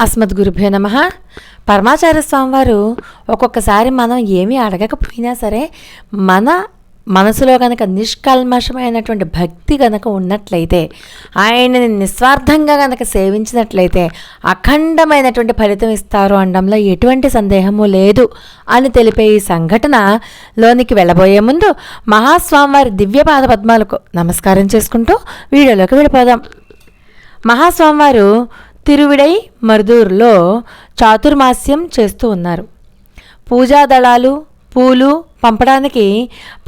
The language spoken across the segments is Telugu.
అస్మద్ గురుభ్యో నమ. పరమాచార్య స్వామివారు ఒక్కొక్కసారి మనం ఏమీ అడగకపోయినా సరే మన మనసులో కనుక నిష్కల్మషమైనటువంటి భక్తి కనుక ఉన్నట్లయితే ఆయనని నిస్వార్థంగా కనుక సేవించినట్లయితే అఖండమైనటువంటి ఫలితం ఇస్తారు అనడంలో ఎటువంటి సందేహము లేదు అని తెలిపే ఈ సంఘటనలోనికి వెళ్ళబోయే ముందు మహాస్వామివారి దివ్యపాద పద్మాలకు నమస్కారం చేసుకుంటూ వీడియోలోకి వెళ్ళిపోదాం. మహాస్వామివారు తిరువిడై మరుదూరులో చాతుర్మాస్యం చేస్తూ ఉన్నారు. పూజా దళాలు పూలు పంపడానికి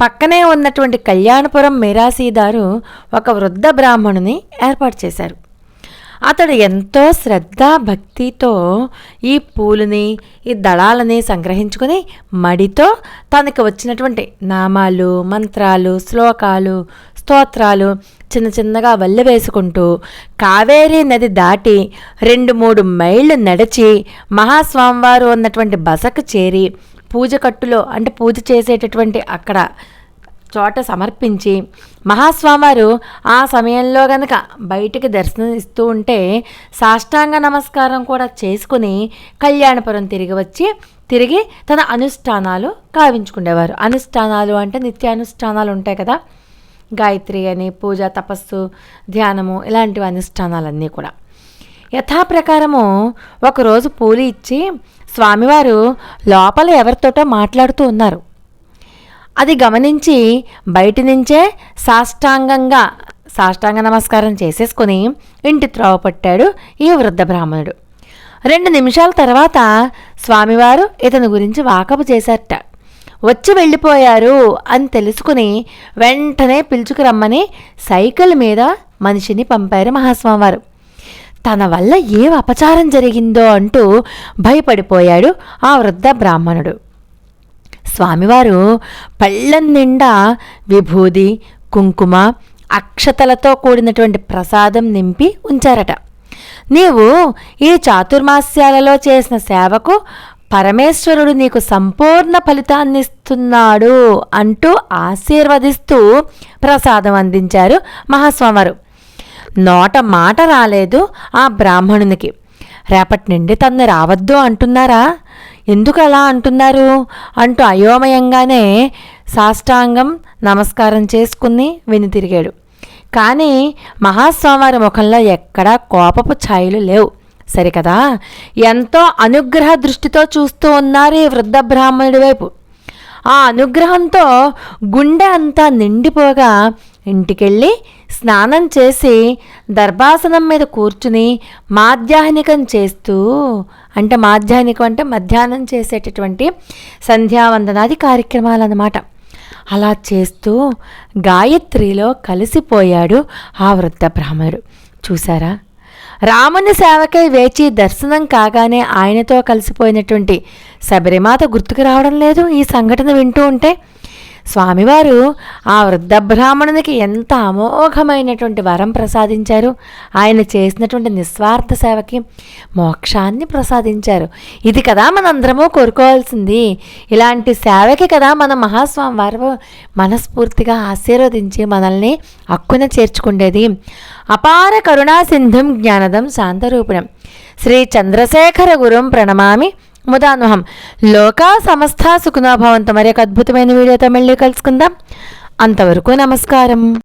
పక్కనే ఉన్నటువంటి కళ్యాణపురం మిరాసీదారు ఒక వృద్ధ బ్రాహ్మణుని ఏర్పాటు చేశారు. అతడు ఎంతో శ్రద్ధ భక్తితో ఈ పూలని ఈ దళాలని సంగ్రహించుకొని మడితో తనకు వచ్చినటువంటి నామాలు మంత్రాలు శ్లోకాలు స్తోత్రాలు చిన్న చిన్నగా వల్లె వేసుకుంటూ కావేరీ నది దాటి రెండు మూడు మైళ్ళు నడిచి మహాస్వామివారు ఉన్నటువంటి బసకు చేరి పూజ కట్టులో అంటే పూజ చేసేటటువంటి అక్కడ చోట సమర్పించి మహాస్వామివారు ఆ సమయంలో గనక బయటికి దర్శనం ఇస్తూ ఉంటే సాష్టాంగ నమస్కారం కూడా చేసుకుని కళ్యాణపురం తిరిగి వచ్చి తిరిగి తన అనుష్ఠానాలు కావించుకునేవారు అనుష్ఠానాలు అంటే నిత్యానుష్ఠానాలు ఉంటాయి కదా. గాయత్రి అని పూజ తపస్సు ధ్యానము ఇలాంటివి అనుష్ఠానాలన్నీ కూడా. యథాప్రకారము ఒకరోజు పూలి ఇచ్చి స్వామివారు లోపల ఎవరితోటో మాట్లాడుతూ ఉన్నారు. అది గమనించి బయటి నుంచే సాష్టాంగంగా సాష్టాంగ నమస్కారం చేసేసుకుని ఇంటి త్రోవ పట్టాడు ఈ వృద్ధ బ్రాహ్మణుడు. రెండు నిమిషాల తర్వాత స్వామివారు ఇతని గురించి వాకపు చేశారట. వచ్చి వెళ్ళిపోయారు అని తెలుసుకుని వెంటనే పిలుచుకురమ్మని సైకిల్ మీద మనిషిని పంపారు మహాస్వామివారు. తన వల్ల ఏం అపచారం జరిగిందో అంటూ భయపడిపోయాడు ఆ వృద్ధ బ్రాహ్మణుడు. స్వామివారు పళ్ళం నిండా విభూది కుంకుమ అక్షతలతో కూడినటువంటి ప్రసాదం నింపి ఉంచారట. నీవు ఈ చాతుర్మాస్యాలలో చేసిన సేవకు పరమేశ్వరుడు నీకు సంపూర్ణ ఫలితాన్నిస్తున్నాడు అంటూ ఆశీర్వదిస్తూ ప్రసాదం అందించారు మహాస్వామివారు. నోట మాట రాలేదు ఆ బ్రాహ్మణునికి. రేపటి నుండి తన్ను రావద్దు అంటున్నారా? ఎందుకు అలా అంటున్నారు? అంటూ అయోమయంగానే సాష్టాంగం నమస్కారం చేసుకుని విని తిరిగాడు. కానీ మహాస్వామివారి ముఖంలో ఎక్కడా కోపపు ఛాయలు లేవు. సరే కదా? ఎంతో అనుగ్రహ దృష్టితో చూస్తూ ఉన్నారు ఈ వృద్ధ బ్రాహ్మణుడి వైపు. ఆ అనుగ్రహంతో గుండె అంతా నిండిపోగా ఇంటికెళ్ళి స్నానం చేసి దర్భాసనం మీద కూర్చుని మాధ్యాహ్నికం చేస్తూ అంటే మాధ్యాహ్నికం అంటే మధ్యాహ్నం చేసేటటువంటి సంధ్యావందనాది కార్యక్రమాలు అన్నమాట అలా చేస్తూ గాయత్రిలో కలిసిపోయాడు ఆ వృద్ధ బ్రాహ్మణుడు. చూసారా రాముని సేవకై వేచి దర్శనం కాగానే ఆయనతో కలిసిపోయినటువంటి శబరిమాత గుర్తుకు రావడం లేదు ఈ సంఘటన వింటూ ఉంటే. స్వామివారు ఆ వృద్ధ బ్రాహ్మణునికి ఎంత అమోఘమైనటువంటి వరం ప్రసాదించారు? ఆయన చేసినటువంటి నిస్వార్థ సేవకి మోక్షాన్ని ప్రసాదించారు. ఇది కదా మనందరము కోరుకోవాల్సింది. ఇలాంటి సేవకి కదా మన మహాస్వామి వారు మనస్ఫూర్తిగా ఆశీర్వదించి మనల్ని హక్కున చేర్చుకుండేది. అపార కరుణా సింధుం జ్ఞానదం శాంతరూపిణం. శ్రీ చంద్రశేఖర గురుం ప్రణమామి. ముదానుహం. లోకా సమస్త సుఖనాభవంతం మరి ఒక అద్భుతమైన వీడియోతో మళ్ళీ కలుసుకుందాం. అంతవరకు నమస్కారం.